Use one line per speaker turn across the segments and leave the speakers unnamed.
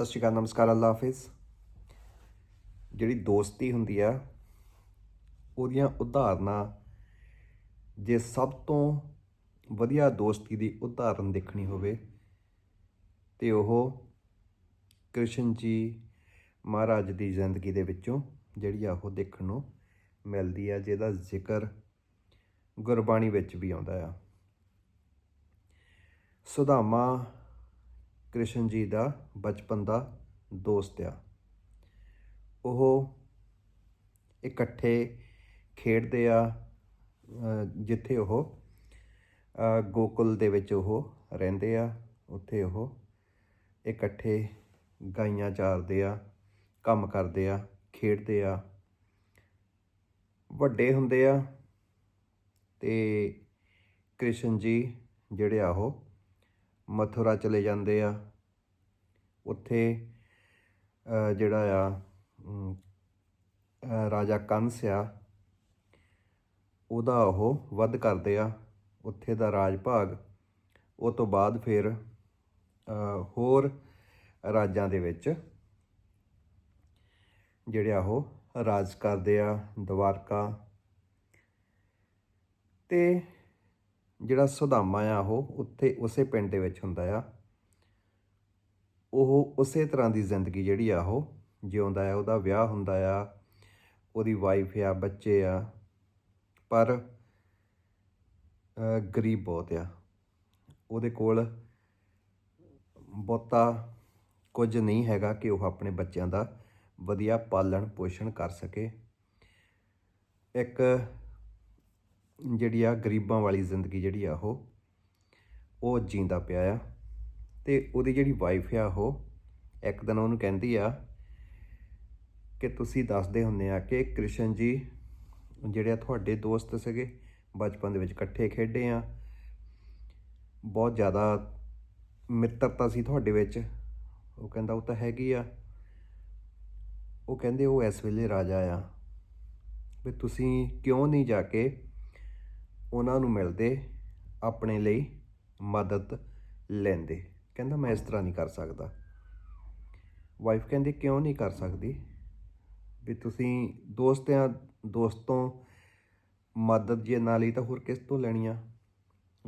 ਸਤਿ ਸ਼੍ਰੀ ਅਕਾਲ, ਨਮਸਕਾਰ, ਅੱਲਾ ਹਾਫਿਜ਼। ਜਿਹੜੀ ਦੋਸਤੀ ਹੁੰਦੀ ਆ, ਉਹਦੀਆਂ ਉਦਾਹਰਨਾਂ ਜੇ ਸਭ ਤੋਂ ਵਧੀਆ ਦੋਸਤੀ ਦੀ ਉਦਾਹਰਨ ਦੇਖਣੀ ਹੋਵੇ, ਤੇ ਉਹ ਕ੍ਰਿਸ਼ਨ ਜੀ ਮਹਾਰਾਜ ਦੀ ਜ਼ਿੰਦਗੀ ਦੇ ਵਿੱਚੋਂ ਜਿਹੜੀ ਆ ਉਹ ਦੇਖਣ ਨੂੰ ਮਿਲਦੀ ਆ, ਜਿਹਦਾ ਜ਼ਿਕਰ ਗੁਰਬਾਣੀ ਵਿੱਚ ਵੀ ਆਉਂਦਾ ਆ। ਸੁਦਾਮਾ ਕ੍ਰਿਸ਼ਨ ਜੀ ਦਾ ਬਚਪਨ ਦਾ ਦੋਸਤ ਆ। ਉਹ ਇਕੱਠੇ ਖੇਡਦੇ ਆ ਜਿੱਥੇ ਉਹ ਗੋਕੁਲ ਦੇ ਵਿੱਚ ਉਹ ਰਹਿੰਦੇ ਆ, ਉੱਥੇ ਉਹ ਇਕੱਠੇ ਗਾਈਆਂ ਚਾਰਦੇ ਆ, ਕੰਮ ਕਰਦੇ ਆ, ਖੇਡਦੇ ਆ। ਵੱਡੇ ਹੁੰਦੇ ਆ ਤੇ ਕ੍ਰਿਸ਼ਨ ਜੀ ਜਿਹੜੇ ਆ ਉਹ ਮਥੁਰਾ ਚਲੇ ਜਾਂਦੇ ਆ। ਉੱਥੇ ਜਿਹੜਾ ਆ ਰਾਜਾ ਕੰਸ ਆ, ਉਹਦਾ ਉਹ ਵੱਧ ਕਰਦੇ ਆ, ਉੱਥੇ ਦਾ ਰਾਜ ਭਾਗ ਉਹ ਤੋਂ ਬਾਅਦ ਫਿਰ ਹੋਰ ਰਾਜਾਂ ਦੇ ਵਿੱਚ ਜਿਹੜੇ ਆ ਉਹ ਰਾਜ ਕਰਦੇ ਆ, ਦਵਾਰਕਾ। ਤੇ ਜਿਹੜਾ ਸੁਦਾਮਾ ਆ ਉਹ ਉੱਥੇ ਉਸੇ ਪਿੰਡ ਦੇ ਵਿੱਚ ਹੁੰਦਾ ਆ। ਉਹ ਉਸੇ ਤਰ੍ਹਾਂ ਦੀ ਜ਼ਿੰਦਗੀ ਜਿਹੜੀ ਆ ਉਹ ਜਿਉਂਦਾ ਆ, ਉਹਦਾ ਵਿਆਹ ਹੁੰਦਾ ਆ, ਉਹਦੀ ਵਾਈਫ ਆ, ਬੱਚੇ ਆ, ਪਰ ਗਰੀਬ ਬਹੁਤ ਆ। ਉਹਦੇ ਕੋਲ ਬਹੁਤਾ ਕੁਝ ਨਹੀਂ ਹੈਗਾ ਕਿ ਉਹ ਆਪਣੇ ਬੱਚਿਆਂ ਦਾ ਵਧੀਆ ਪਾਲਣ ਪੋਸ਼ਣ ਕਰ ਸਕੇ। ਇੱਕ ਜਿਹੜੀ ਆ ਗਰੀਬਾਂ ਵਾਲੀ ਜ਼ਿੰਦਗੀ ਜਿਹੜੀ ਆ ਉਹ ਉਹ ਜੀਂਦਾ ਪਿਆ ਆ ਤੇ ਉਹਦੀ ਜਿਹੜੀ ਵਾਈਫ ਆ ਉਹ, ਇੱਕ ਦਿਨ ਉਹਨੂੰ ਕਹਿੰਦੀ ਆ ਕਿ ਤੁਸੀਂ ਦੱਸਦੇ ਹੁੰਦੇ ਆ ਕਿ ਕ੍ਰਿਸ਼ਨ ਜੀ ਜਿਹੜੇ ਆ ਤੁਹਾਡੇ ਦੋਸਤ ਸੀਗੇ, ਬਚਪਨ ਦੇ ਵਿੱਚ ਇਕੱਠੇ ਖੇਡੇ ਆ, ਬਹੁਤ ਜ਼ਿਆਦਾ ਮਿੱਤਰਤਾ ਸੀ ਤੁਹਾਡੇ ਵਿੱਚ। ਉਹ ਕਹਿੰਦਾ ਉਹ ਤਾਂ ਹੈਗੀ ਆ। ਉਹ ਕਹਿੰਦੇ ਉਹ ਇਸ ਵੇਲੇ ਰਾਜਾ ਆ। ਵੀ ਤੁਸੀਂ ਕਿਉਂ ਨਹੀਂ ਜਾ ਕੇ ਉਹਨਾਂ ਨੂੰ ਮਿਲਦੇ, ਆਪਣੇ ਲਈ ਮਦਦ ਲੈਂਦੇ। ਕਹਿੰਦਾ, ਮੈਂ ਇਸ ਤਰ੍ਹਾਂ ਨਹੀਂ ਕਰ ਸਕਦਾ। ਵਾਈਫ ਕਹਿੰਦੀ, ਕਿਉਂ ਨਹੀਂ ਕਰ ਸਕਦੀ? ਵੀ ਤੁਸੀਂ ਦੋਸਤਿਆਂ, ਦੋਸਤੋਂ ਮਦਦ ਜੇ ਨਾ ਲਈ ਤਾਂ ਹੋਰ ਕਿਸ ਤੋਂ ਲੈਣੀ ਆ?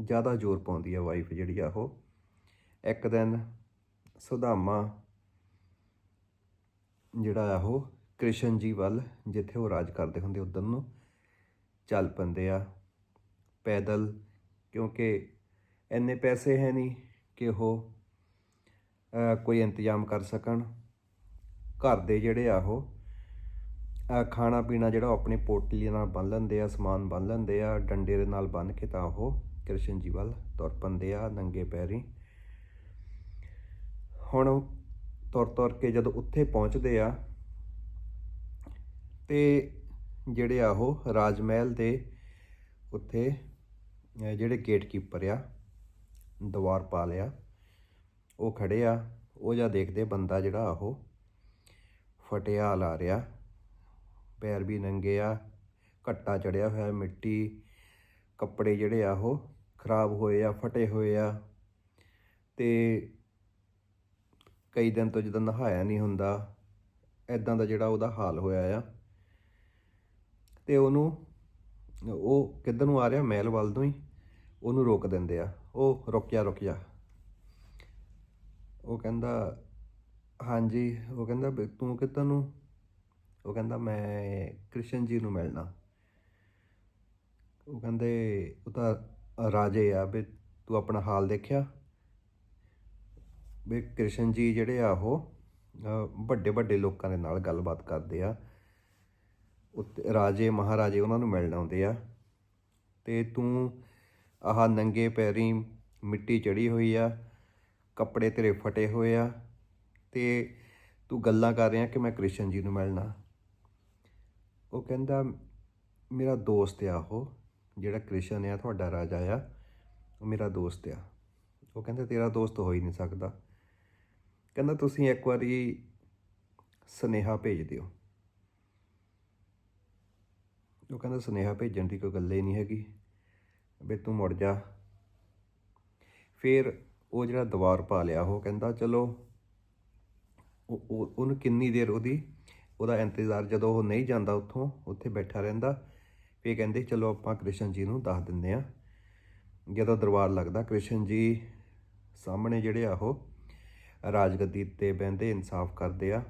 ਜ਼ਿਆਦਾ ਜ਼ੋਰ ਪਾਉਂਦੀ ਆ ਵਾਈਫ ਜਿਹੜੀ ਆ ਉਹ। ਇੱਕ ਦਿਨ ਸੁਧਾਮਾ ਜਿਹੜਾ ਆ ਉਹ ਕ੍ਰਿਸ਼ਨ ਜੀ ਵੱਲ ਜਿੱਥੇ ਉਹ ਰਾਜ ਕਰਦੇ ਹੁੰਦੇ, ਉਧਰ ਨੂੰ ਚੱਲ ਪੈਂਦੇ ਆ। ਪੈਦਲ, ਕਿਉਂਕਿ ਇੰਨੇ ਪੈਸੇ ਹੈ ਨਹੀਂ ਕਿ ਉਹ ਕੋਈ ਇੰਤਜ਼ਾਮ ਕਰ ਸਕਣ। ਘਰ ਦੇ ਜਿਹੜੇ ਆ ਉਹ ਖਾਣਾ ਪੀਣਾ ਜਿਹੜਾ ਉਹ ਆਪਣੇ ਪੋਟਲੀ ਨਾਲ ਬੰਨ ਲੈਂਦੇ ਆ, ਸਮਾਨ ਬੰਨ ਲੈਂਦੇ ਆ, ਡੰਡੇ ਦੇ ਨਾਲ ਬੰਨ ਕੇ ਤਾਂ ਉਹ ਕ੍ਰਿਸ਼ਨ ਜੀ ਵੱਲ ਤੁਰ ਪੈਂਦੇ ਆ, ਨੰਗੇ ਪੈਰੀ। ਹੁਣ ਤੁਰ ਤੁਰ ਕੇ ਜਦੋਂ ਉੱਥੇ ਪਹੁੰਚਦੇ ਆ, ਤੇ ਜਿਹੜੇ ਆ ਉਹ ਰਾਜ ਮਹਿਲ ਦੇ ਉੱਥੇ ਅਹ ਜਿਹੜੇ ਗੇਟਕੀਪਰ ਆ ਦਵਾਰਪਾਲ ਆ ਉਹ ਖੜੇ ਆ, ਉਹ ਜਾਂ ਦੇਖਦੇ ਬੰਦਾ ਜਿਹੜਾ ਉਹ ਫਟਿਆ ਹਾਲ ਆ ਰਿਹਾ, ਪੈਰ ਵੀ ਨੰਗੇ ਆ, ਘੱਟਾ ਚੜਿਆ ਹੋਇਆ, ਮਿੱਟੀ, ਕੱਪੜੇ ਜਿਹੜੇ ਆ ਉਹ ਖਰਾਬ ਹੋਏ ਆ, ਫਟੇ ਹੋਏ ਆ, ਤੇ ਕਈ ਦਿਨ ਤੋਂ ਜਦੋਂ ਨਹਾਇਆ ਨਹੀਂ ਹੁੰਦਾ ਐਦਾਂ ਦਾ ਜਿਹੜਾ ਉਹਦਾ ਹਾਲ ਹੋਇਆ ਆ, ਤੇ ਉਹਨੂੰ ਉਹ ਕਿੱਧਰ ਨੂੰ ਆ ਰਿਹਾ? ਮਹਿਲ ਵੱਲ ਤੋਂ ਹੀ। ਉਹਨੂੰ ਰੋਕ ਦਿੰਦੇ ਆ। ਉਹ ਰੁਕ ਰੁਕਿਆ। ਉਹ ਕਹਿੰਦਾ, ਹਾਂਜੀ। ਉਹ ਕਹਿੰਦਾ, ਵੀ ਤੂੰ ਕਿੱਧਰ ਨੂੰ? ਉਹ ਕਹਿੰਦਾ, ਮੈਂ ਕ੍ਰਿਸ਼ਨ ਜੀ ਨੂੰ ਮਿਲਣਾ। ਉਹ ਕਹਿੰਦੇ, ਉਹ ਤਾਂ ਰਾਜੇ ਆ। ਵੀ ਤੂੰ ਆਪਣਾ ਹਾਲ ਦੇਖਿਆ? ਵੀ ਕ੍ਰਿਸ਼ਨ ਜੀ ਜਿਹੜੇ ਆ ਉਹ ਵੱਡੇ ਵੱਡੇ ਲੋਕਾਂ ਦੇ ਨਾਲ ਗੱਲਬਾਤ ਕਰਦੇ ਆ। ਉੱਤੇ ਰਾਜੇ, ਮਹਾਰਾਜੇ ਉਹਨਾਂ ਨੂੰ ਮਿਲਣ ਆਉਂਦੇ ਆ। ਤੇ ਤੂੰ ਆਹ ਨੰਗੇ ਪੈਰੀ ਮਿੱਟੀ ਚੜੀ ਹੋਈ ਆ, ਕੱਪੜੇ ਤੇਰੇ ਫਟੇ ਹੋਏ ਆ ਤੇ ਤੂੰ ਗੱਲਾਂ ਕਰ ਰਿਹਾ ਕਿ ਮੈਂ ਕ੍ਰਿਸ਼ਨ ਜੀ ਨੂੰ ਮਿਲਣਾ। ਉਹ ਕਹਿੰਦਾ, ਮੇਰਾ ਦੋਸਤ ਆ ਉਹ, ਜਿਹੜਾ ਕ੍ਰਿਸ਼ਨ ਆ, ਤੁਹਾਡਾ ਰਾਜਾ ਆ, ਉਹ ਮੇਰਾ ਦੋਸਤ ਆ। ਉਹ ਕਹਿੰਦਾ, ਤੇਰਾ ਦੋਸਤ ਹੋ ਹੀ ਨਹੀਂ ਸਕਦਾ। ਕਹਿੰਦਾ, ਤੁਸੀਂ ਇੱਕ ਵਾਰੀ ਸੁਨੇਹਾ ਭੇਜ ਦਿਓ। ਉਹ ਕਹਿੰਦਾ ਸੁਨੇਹਾ ਭੇਜਣ ਦੀ ਕੋਈ ਗੱਲ ਹੀ ਨਹੀਂ ਹੈਗੀ, ਵੀ ਤੂੰ ਮੁੜ ਜਾ। ਫਿਰ ਉਹ ਜਿਹੜਾ ਦੀਵਾਰ ਪਾ ਲਿਆ, ਉਹ ਕਹਿੰਦਾ ਚਲੋ, ਉਹ- ਉਹਨੂੰ ਕਿੰਨੀ ਦੇਰ ਉਹਦੀ, ਉਹਦਾ ਇੰਤਜ਼ਾਰ ਜਦੋਂ ਉਹ ਨਹੀਂ ਜਾਂਦਾ ਉੱਥੋਂ, ਉੱਥੇ ਬੈਠਾ ਰਹਿੰਦਾ ਫੇ ਕਹਿੰਦੇ ਚਲੋ ਆਪਾਂ ਕ੍ਰਿਸ਼ਨ ਜੀ ਨੂੰ ਦੱਸ ਦਿੰਦੇ ਆ ਜਦੋਂ ਦਰਬਾਰ ਲੱਗਦਾ, ਕ੍ਰਿਸ਼ਨ ਜੀ ਸਾਹਮਣੇ ਜਿਹੜੇ ਆ ਉਹ ਰਾਜਗੱਦੀ ਤੇ ਬਹਿੰਦੇ, ਇਨਸਾਫ ਕਰਦੇ ਆ।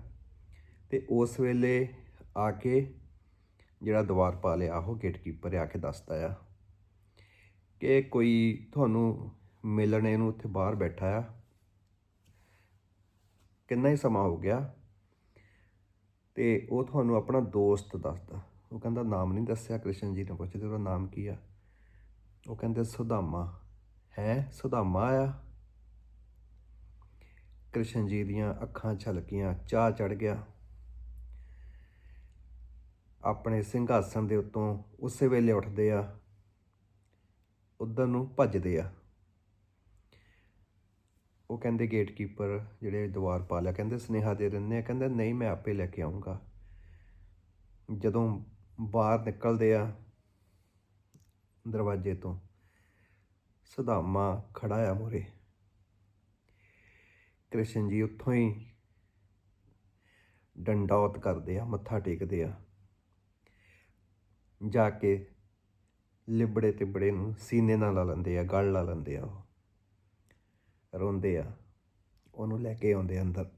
ਤੇ ਉਸ ਵੇਲੇ ਆ ਕੇ ਜਿਹੜਾ ਦਵਾਰ ਪਾ ਲਿਆ ਉਹ ਗੇਟਕੀਪਰ ਆ ਕੇ ਦੱਸਦਾ ਆ ਕਿ ਕੋਈ ਤੁਹਾਨੂੰ ਮਿਲਣੇ ਨੂੰ ਉੱਥੇ ਬਾਹਰ ਬੈਠਾ ਆ। ਕਿੰਨਾ ਹੀ ਸਮਾਂ ਹੋ ਗਿਆ ਤੇ ਉਹ ਤੁਹਾਨੂੰ ਆਪਣਾ ਦੋਸਤ ਦੱਸਦਾ। ਉਹ ਕਹਿੰਦਾ, ਨਾਮ ਨਹੀਂ ਦੱਸਿਆ, ਕ੍ਰਿਸ਼ਨ ਜੀ ਨੇ ਪੁੱਛਦੇ, ਉਹਦਾ ਨਾਮ ਕੀ ਆ? ਉਹ ਕਹਿੰਦੇ, ਸੁਦਾਮਾ। ਹੈ? ਸੁਦਾਮਾ ਆ? ਕ੍ਰਿਸ਼ਨ ਜੀ ਦੀਆਂ ਅੱਖਾਂ ਛਲਕੀਆਂ ਚਾਹ ਚੜ ਗਿਆ। ਆਪਣੇ ਸਿੰਘਾਸਣ ਦੇ ਉੱਤੋਂ ਉਸੇ ਵੇਲੇ ਉੱਠਦੇ ਆ, ਉਧਰ ਨੂੰ ਭੱਜਦੇ ਆ। ਉਹ ਕਹਿੰਦੇ ਗੇਟਕੀਪਰ ਜਿਹੜੇ ਦੁਆਰ ਪਾਲਿਆ ਕਹਿੰਦੇ ਸਨੇਹਾ ਦੇ ਦਿੰਦੇ ਆ, ਕਹਿੰਦਾ ਨਹੀਂ ਮੈਂ ਆਪੇ ਲੈ ਕੇ ਆਉਂਗਾ ਜਦੋਂ ਬਾਹਰ ਨਿਕਲਦੇ ਆ ਦਰਵਾਜ਼ੇ ਤੋਂ, ਸਦਾਮਾ ਖੜਾ ਆ ਮੋਰੇ ਕ੍ਰਿਸ਼ਨ ਜੀ ਉੱਥੋਂ ਹੀ ਡੰਡੌਤ ਕਰਦੇ ਆ, ਮੱਥਾ ਟੇਕਦੇ ਆ। ਜਾ ਕੇ ਲਿਬੜੇ ਤਿਬੜੇ ਨੂੰ ਸੀਨੇ ਨਾਲ ਲਾ ਲੈਂਦੇ ਆ, ਗਲ ਲਾ ਲੈਂਦੇ ਆ ਉਹ। ਰੋਂਦੇ ਆ। ਉਹਨੂੰ ਲੈ ਕੇ ਆਉਂਦੇ ਆ ਅੰਦਰ।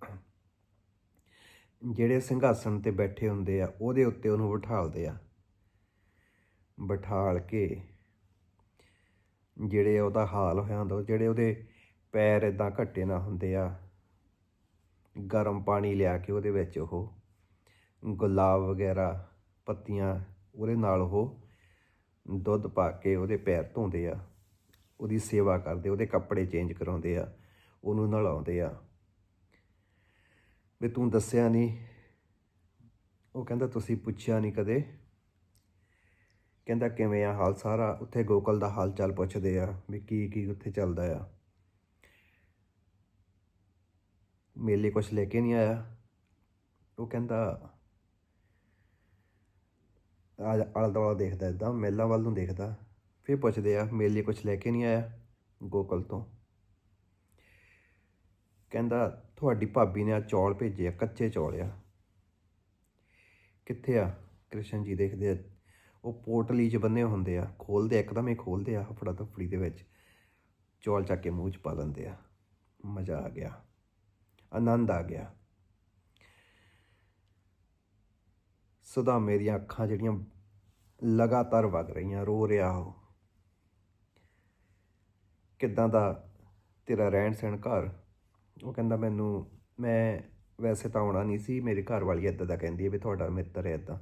ਜਿਹੜੇ ਸਿੰਘਾਸਣ ਤੇ ਬੈਠੇ ਹੁੰਦੇ ਆ, ਉਹਦੇ ਉੱਤੇ ਉਹਨੂੰ ਬਿਠਾਲਦੇ ਆ। ਬਿਠਾਲ ਕੇ ਜਿਹੜੇ ਉਹਦਾ ਹਾਲ ਹੋਇਆ ਹੁੰਦਾ ਉਹ ਜਿਹੜੇ ਉਹਦੇ ਪੈਰ ਇਦਾਂ ਘੱਟੇ ਨਾ ਹੁੰਦੇ ਆ, ਗਰਮ ਪਾਣੀ ਲਿਆ ਕੇ ਉਹਦੇ ਵਿੱਚ ਉਹ ਗੁਲਾਬ ਵਗੈਰਾ, ਪੱਤੀਆਂ ਉਹਦੇ ਨਾਲ ਉਹ ਦੁੱਧ ਪਾ ਕੇ ਉਹਦੇ ਪੈਰ ਧੋਂਦੇ ਆ, ਉਹਦੀ ਸੇਵਾ ਕਰਦੇ, ਉਹਦੇ ਕੱਪੜੇ ਚੇਂਜ ਕਰਾਉਂਦੇ ਆ, ਉਹਨੂੰ ਨਲਾਉਂਦੇ ਆ। ਵੀ ਤੂੰ ਦੱਸਿਆ ਨਹੀਂ ਉਹ ਕਹਿੰਦਾ ਤੁਸੀਂ ਪੁੱਛਿਆ ਨਹੀਂ ਕਦੇ। ਕਹਿੰਦਾ ਕਿਵੇਂ ਆ ਹਾਲ ਸਾਰਾ? ਉੱਥੇ ਗੋਕਲ ਦਾ ਹਾਲ ਚਾਲ ਪੁੱਛਦੇ ਆ ਵੀ ਕੀ ਕੀ ਉੱਥੇ ਚੱਲਦਾ ਆ। ਮੇਲੇ ਕੁਛ ਲੈ ਕੇ ਨਹੀਂ ਆਇਆ। ਉਹ ਕਹਿੰਦਾ ਆਲਾ ਦੁਆਲਾ ਦੇਖਦਾ ਇਦਾਂ ਮੇਲਾ ਵੱਲ ਨੂੰ ਦੇਖਦਾ। ਫਿਰ ਪੁੱਛਦੇ ਆ, ਮੇਲੇ ਕੁਛ ਲੈ ਕੇ ਨਹੀਂ ਆਇਆ? ਗੋਕਲ ਤੋਂ। ਕਹਿੰਦਾ, ਤੁਹਾਡੀ ਭਾਬੀ ਨੇ ਆ ਚੌਲ ਭੇਜੇ ਆ, ਕੱਚੇ ਚੌਲ ਆ। ਕਿੱਥੇ ਆ? ਕ੍ਰਿਸ਼ਨ ਜੀ ਦੇਖਦੇ ਆ। ਉਹ ਪੋਟਲੀ 'ਚ ਬੰਨੇ ਹੁੰਦੇ ਆ, ਖੋਲਦੇ ਇੱਕਦਮ ਹੀ ਖੋਲਦੇ ਆ, ਹਫੜਾ ਤਫੜੀ ਦੇ ਵਿੱਚ। ਚੌਲ ਚੱਕ ਕੇ ਮੂੰਹ 'ਚ ਪਾ ਲੈਂਦੇ ਆ। ਮਜ਼ਾ ਆ ਗਿਆ। ਆਨੰਦ ਆ ਗਿਆ। ਸਦਾ ਮੇਰੀਆਂ ਅੱਖਾਂ ਜਿਹੜੀਆਂ ਲਗਾਤਾਰ ਵਗ ਰਹੀਆਂ, ਰੋ ਰਿਹਾ ਉਹ ਕਿੱਦਾਂ ਦਾ ਤੇਰਾ ਰਹਿਣ ਸਹਿਣ ਘਰ? ਉਹ ਕਹਿੰਦਾ, ਮੈਨੂੰ, ਮੈਂ ਵੈਸੇ ਤਾਂ ਆਉਣਾ ਨਹੀਂ ਸੀ, ਮੇਰੀ ਘਰ ਵਾਲੀ ਇੱਦਾਂ ਦਾ ਕਹਿੰਦੀ ਹੈ ਵੀ ਤੁਹਾਡਾ ਮਿੱਤਰ ਹੈ ਇੱਦਾਂ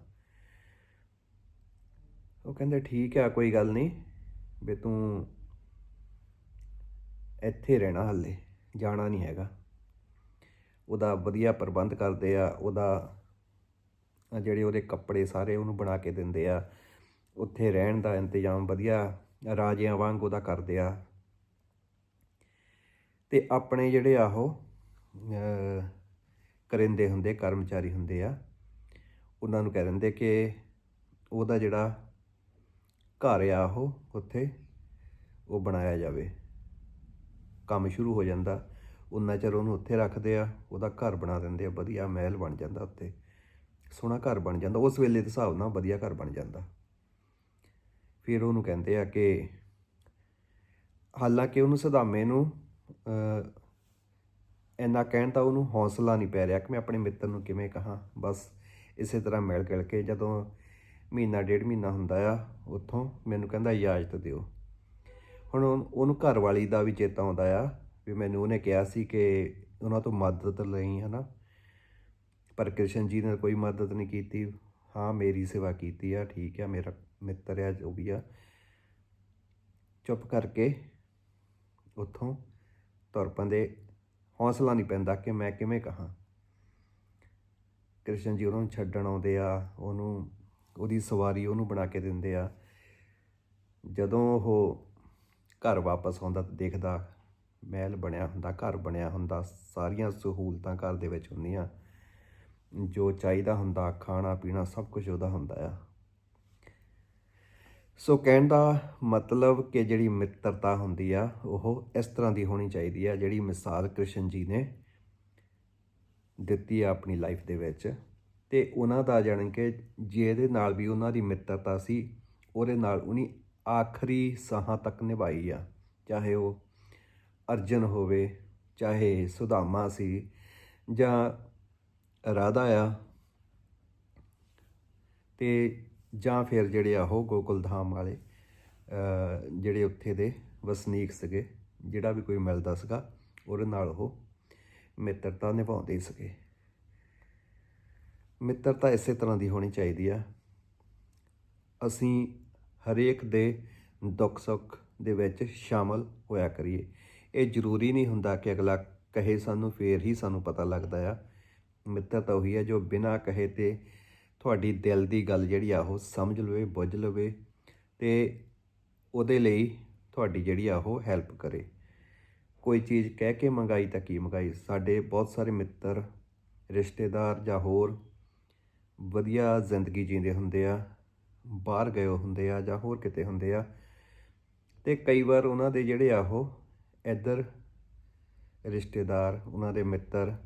ਉਹ ਕਹਿੰਦੇ, ਠੀਕ ਆ ਕੋਈ ਗੱਲ ਨਹੀਂ, ਵੀ ਤੂੰ ਇੱਥੇ ਰਹਿਣਾ ਹੱਲੇ, ਜਾਣਾ ਨਹੀਂ ਹੈਗਾ। ਉਹਦਾ ਵਧੀਆ ਪ੍ਰਬੰਧ ਕਰਦੇ ਆ, ਉਹਦਾ ਜਿਹੜੇ ਉਹਦੇ ਕੱਪੜੇ ਸਾਰੇ ਉਹਨੂੰ ਬਣਾ ਕੇ ਦਿੰਦੇ ਆ। ਉੱਥੇ ਰਹਿਣ ਦਾ ਇੰਤਜ਼ਾਮ ਵਧੀਆ, ਰਾਜਿਆਂ ਵਾਂਗ ਉਹਦਾ ਕਰਦੇ ਆ। ਤੇ ਆਪਣੇ ਜਿਹੜੇ ਆ ਉਹ ਕਰਿੰਦੇ ਹੁੰਦੇ, ਕਰਮਚਾਰੀ ਹੁੰਦੇ ਆ, ਉਹਨਾਂ ਨੂੰ ਕਹਿ ਦਿੰਦੇ ਕਿ ਉਹਦਾ ਜਿਹੜਾ ਘਰ ਆ ਉਹ ਉੱਥੇ ਉਹ ਬਣਾਇਆ ਜਾਵੇ। ਕੰਮ ਸ਼ੁਰੂ ਹੋ ਜਾਂਦਾ, ਉਨਾ ਚਿਰ ਉਹਨੂੰ ਉੱਥੇ ਰੱਖਦੇ ਆ, ਉਹਦਾ ਘਰ ਬਣਾ ਦਿੰਦੇ ਆ, ਵਧੀਆ ਮਹਿਲ ਬਣ ਜਾਂਦਾ ਉੱਤੇ ਸੋਹਣਾ ਘਰ ਬਣ ਜਾਂਦਾ, ਉਸ ਵੇਲੇ ਦੇ ਹਿਸਾਬ ਨਾਲ ਵਧੀਆ ਘਰ ਬਣ ਜਾਂਦਾ। ਫਿਰ ਉਹਨੂੰ ਕਹਿੰਦੇ ਆ ਕਿ ਹਾਲਾਂਕਿ ਉਹਨੂੰ ਸਦਾਮੇ ਨੂੰ ਇੰਨਾ ਕਹਿਣ ਤਾਂ ਉਹਨੂੰ ਹੌਸਲਾ ਨਹੀਂ ਪੈ ਰਿਹਾ ਕਿ ਮੈਂ ਆਪਣੇ ਮਿੱਤਰ ਨੂੰ ਕਿਵੇਂ ਕਹਾਂ। ਬਸ ਇਸੇ ਤਰ੍ਹਾਂ ਮਿਲ ਗਿਲ ਕੇ ਜਦੋਂ ਮਹੀਨਾ, ਡੇਢ ਮਹੀਨਾ ਹੁੰਦਾ ਆ ਉੱਥੋਂ, ਮੈਨੂੰ ਕਹਿੰਦਾ, ਇਜਾਜ਼ਤ ਦਿਓ। ਹੁਣ ਉਹਨੂੰ ਘਰ ਵਾਲੀ ਦਾ ਵੀ ਚੇਤਾ ਆਉਂਦਾ ਆ ਵੀ ਮੈਨੂੰ ਉਹਨੇ ਕਿਹਾ ਸੀ ਕਿ ਉਹਨਾਂ ਤੋਂ ਮਦਦ ਲਈ, ਹਨਾ। ਪਰ ਕ੍ਰਿਸ਼ਨ ਜੀ ਨੇ ਕੋਈ ਮਦਦ ਨਹੀਂ ਕੀਤੀ। ਹਾਂ, ਮੇਰੀ ਸੇਵਾ ਕੀਤੀ ਆ, ਠੀਕ ਆ, ਮੇਰਾ ਮਿੱਤਰ ਆ, ਜੋ ਵੀ ਆ। ਚੁੱਪ ਕਰਕੇ ਉੱਥੋਂ ਤੁਰ ਪੈਂਦੇ। ਹੌਸਲਾ ਨਹੀਂ ਪੈਂਦਾ ਕਿ ਮੈਂ ਕਿਵੇਂ ਕਹਾਂ। ਕ੍ਰਿਸ਼ਨ ਜੀ ਉਹਨੂੰ ਛੱਡਣ ਆਉਂਦੇ ਆ, ਉਹਨੂੰ, ਉਹਦੀ ਸਵਾਰੀ ਉਹਨੂੰ ਬਣਾ ਕੇ ਦਿੰਦੇ ਆ। ਜਦੋਂ ਉਹ ਘਰ ਵਾਪਸ ਆਉਂਦਾ ਤਾਂ ਦੇਖਦਾ, ਮਹਿਲ ਬਣਿਆ ਹੁੰਦਾ, ਘਰ ਬਣਿਆ ਹੁੰਦਾ, ਸਾਰੀਆਂ ਸਹੂਲਤਾਂ ਘਰ ਦੇ ਵਿੱਚ ਹੁੰਦੀਆਂ। ਜੋ ਚਾਹੀਦਾ ਹੁੰਦਾ, ਖਾਣਾ, ਪੀਣਾ ਸਭ ਕੁਝ ਉਹਦਾ ਹੁੰਦਾ ਆ। ਸੋ ਕਹਿਣ ਦਾ ਮਤਲਬ ਕਿ ਜਿਹੜੀ ਮਿੱਤਰਤਾ ਹੁੰਦੀ ਆ, ਉਹ ਇਸ ਤਰ੍ਹਾਂ ਦੀ ਹੋਣੀ ਚਾਹੀਦੀ ਆ, ਜਿਹੜੀ ਮਿਸਾਲ ਕ੍ਰਿਸ਼ਨ ਜੀ ਨੇ ਦਿੱਤੀ ਆ ਆਪਣੀ ਲਾਈਫ ਦੇ ਵਿੱਚ। ਤੇ ਉਹਨਾਂ ਦਾ ਜਾਣੀ ਕਿ ਜਿਹਦੇ ਨਾਲ ਵੀ ਉਹਨਾਂ ਦੀ ਮਿੱਤਰਤਾ ਸੀ, ਉਹਦੇ ਨਾਲ ਉਹਨੇ ਆਖਰੀ ਸਾਹਾਂ ਤੱਕ ਨਿਭਾਈ ਆ। ਚਾਹੇ ਉਹ ਅਰਜਨ ਹੋਵੇ, ਚਾਹੇ ਸੁਦਾਮਾ ਸੀ, ਜਾਂ ਰਾਧਾ ਆ। ਤੇ ਜਾਂ ਫਿਰ ਜਿਹੜੇ ਆ ਉਹ ਗੋਕੁਲ ਧਾਮ ਵਾਲੇ ਜਿਹੜੇ ਉੱਥੇ ਦੇ ਵਸਨੀਕ ਸੀਗੇ, ਜਿਹੜਾ ਵੀ ਕੋਈ ਮਿਲਦਾ ਸੀਗਾ, ਉਹਦੇ ਨਾਲ ਉਹ ਮਿੱਤਰਤਾ ਨਿਭਾਉਂਦੇ ਸੀਗੇ। ਮਿੱਤਰਤਾ ਇਸੇ ਤਰ੍ਹਾਂ ਦੀ ਹੋਣੀ ਚਾਹੀਦੀ ਆ। ਅਸੀਂ ਹਰੇਕ ਦੇ ਦੁੱਖ ਸੁੱਖ ਦੇ ਵਿੱਚ ਸ਼ਾਮਲ ਹੋਇਆ ਕਰੀਏ। ਇਹ ਜ਼ਰੂਰੀ ਨਹੀਂ ਹੁੰਦਾ ਕਿ ਅਗਲਾ ਕਹੇ ਸਾਨੂੰ, ਫੇਰ ਹੀ ਸਾਨੂੰ ਪਤਾ ਲੱਗਦਾ ਆ ਮਿੱਤਰਤਾ ਉਹੀ ਹੈ ਜੋ ਬਿਨਾਂ ਕਹੇ ਤੇ ਤੁਹਾਡੀ ਦਿਲ ਦੀ ਗੱਲ ਜਿਹੜੀ ਆ ਉਹ ਸਮਝ ਲਵੇ, ਬੁੱਝ ਲਵੇ ਤੇ ਉਹਦੇ ਲਈ ਤੁਹਾਡੀ ਜਿਹੜੀ ਆ ਉਹ ਹੈਲਪ ਕਰੇ। ਕੋਈ ਚੀਜ਼ ਕਹਿ ਕੇ ਮੰਗਾਈ ਤਾਂ ਕੀ ਮੰਗਾਈ? ਸਾਡੇ ਬਹੁਤ ਸਾਰੇ ਮਿੱਤਰ, ਰਿਸ਼ਤੇਦਾਰ ਜਾਂ ਹੋਰ ਵਧੀਆ ਜ਼ਿੰਦਗੀ ਜੀਂਦੇ ਹੁੰਦੇ ਆ, ਬਾਹਰ ਗਏ ਹੁੰਦੇ ਆ ਜਾਂ ਹੋਰ ਕਿਤੇ ਹੁੰਦੇ ਆ ਤੇ ਕਈ ਵਾਰ ਉਹਨਾਂ ਦੇ ਜਿਹੜੇ ਆ ਉਹ ਇੱਧਰ ਰਿਸ਼ਤੇਦਾਰ, ਉਹਨਾਂ ਦੇ ਮਿੱਤਰ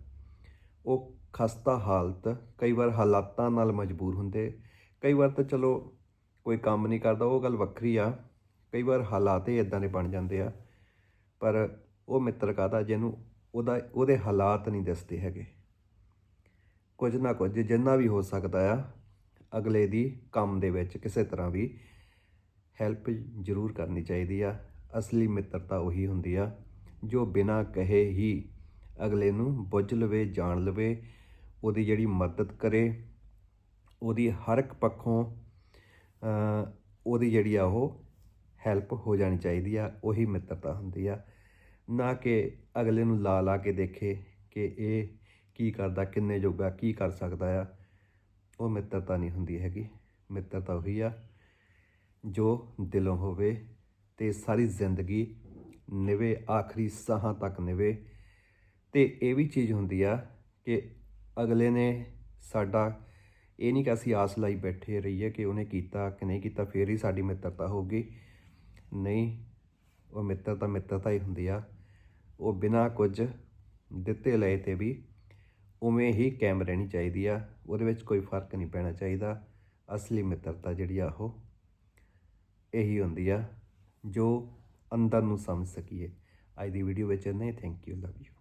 ਉਹ ਖਸਤਾ ਹਾਲਤ ਕਈ ਵਾਰ ਹਾਲਾਤਾਂ ਨਾਲ ਮਜਬੂਰ ਹੁੰਦੇ। ਕਈ ਵਾਰ ਤਾਂ ਚਲੋ ਕੋਈ ਕੰਮ ਨਹੀਂ ਕਰਦਾ, ਉਹ ਗੱਲ ਵੱਖਰੀ ਆ। ਕਈ ਵਾਰ ਹਾਲਾਤ ਹੀ ਇਦਾਂ ਦੇ ਬਣ ਜਾਂਦੇ ਆ। ਪਰ ਉਹ ਮਿੱਤਰ ਕਾਦਾ ਜਿਹਨੂੰ ਉਹਦਾ, ਉਹਦੇ ਹਾਲਾਤ ਨਹੀਂ ਦੱਸਦੇ ਹੈਗੇ। ਕੁਝ ਨਾ ਕੁਝ ਜਿੰਨਾ ਵੀ ਹੋ ਸਕਦਾ ਆ, ਅਗਲੇ ਦੀ ਕੰਮ ਦੇ ਵਿੱਚ ਕਿਸੇ ਤਰ੍ਹਾਂ ਵੀ ਹੈਲਪ ਜ਼ਰੂਰ ਕਰਨੀ ਚਾਹੀਦੀ ਆ। ਅਸਲੀ ਮਿੱਤਰਤਾ ਉਹੀ ਹੁੰਦੀ ਆ, ਜੋ ਬਿਨਾਂ ਕਹੇ ਹੀ ਅਗਲੇ ਨੂੰ ਬੁੱਝ ਲਵੇ, ਜਾਣ ਲਵੇ, ਉਹਦੀ ਜਿਹੜੀ ਮਦਦ ਕਰੇ, ਉਹਦੀ ਹਰ ਇੱਕ ਪੱਖੋਂ ਉਹਦੀ ਜਿਹੜੀ ਆ ਉਹ ਹੈਲਪ ਹੋ ਜਾਣੀ ਚਾਹੀਦੀ ਆ, ਉਹੀ ਮਿੱਤਰਤਾ ਹੁੰਦੀ ਆ। ਨਾ ਕਿ ਅਗਲੇ ਨੂੰ ਲਾ ਲਾ ਕੇ ਦੇਖੇ ਕਿ ਇਹ ਕੀ ਕਰਦਾ, ਕਿੰਨੇ ਜੋਗਾ, ਕੀ ਕਰ ਸਕਦਾ ਆ। ਉਹ ਮਿੱਤਰਤਾ ਨਹੀਂ ਹੁੰਦੀ ਹੈਗੀ, ਮਿੱਤਰਤਾ ਉਹੀ ਆ, ਜੋ ਦਿਲੋਂ ਹੋਵੇ ਤੇ ਸਾਰੀ ਜ਼ਿੰਦਗੀ ਨਿਵੇ, ਆਖਰੀ ਸਾਹਾਂ ਤੱਕ ਨਿਵੇ। ਤੇ ਇਹ ਵੀ ਚੀਜ਼ ਹੁੰਦੀ ਆ ਕਿ ਅਗਲੇ ਨੇ ਸਾਡਾ ਇਹ ਨਹੀਂ ਕਿ ਅਸੀਂ ਆਸ ਲਾਈ ਬੈਠੇ ਰਹੀਏ ਕਿ ਉਹਨੇ ਕੀਤਾ ਕਿ ਨਹੀਂ ਕੀਤਾ, ਫੇਰ ਹੀ ਸਾਡੀ ਮਿੱਤਰਤਾ ਹੋਊਗੀ। ਨਹੀਂ, ਉਹ ਮਿੱਤਰਤਾ ਮਿੱਤਰਤਾ ਹੀ ਹੁੰਦੀ ਆ। ਉਹ ਬਿਨਾਂ ਕੁਝ ਦਿੱਤੇ ਲਏ ਤੇ ਵੀ ਉਵੇਂ ਹੀ ਕਾਇਮ ਰਹਿਣੀ ਚਾਹੀਦੀ ਆ। ਉਹਦੇ ਵਿੱਚ ਕੋਈ ਫ਼ਰਕ ਨਹੀਂ ਪੈਣਾ ਚਾਹੀਦਾ। ਅਸਲੀ ਮਿੱਤਰਤਾ ਜਿਹੜੀ ਆ ਉਹ ਇਹੀ ਹੁੰਦੀ ਆ ਜੋ ਅੰਦਰ ਨੂੰ ਸਮਝ ਸਕੀਏ। ਅੱਜ ਦੀ ਵੀਡੀਓ ਵਿੱਚ ਨਹੀਂ ਥੈਂਕ ਯੂ ਲਵ ਯੂ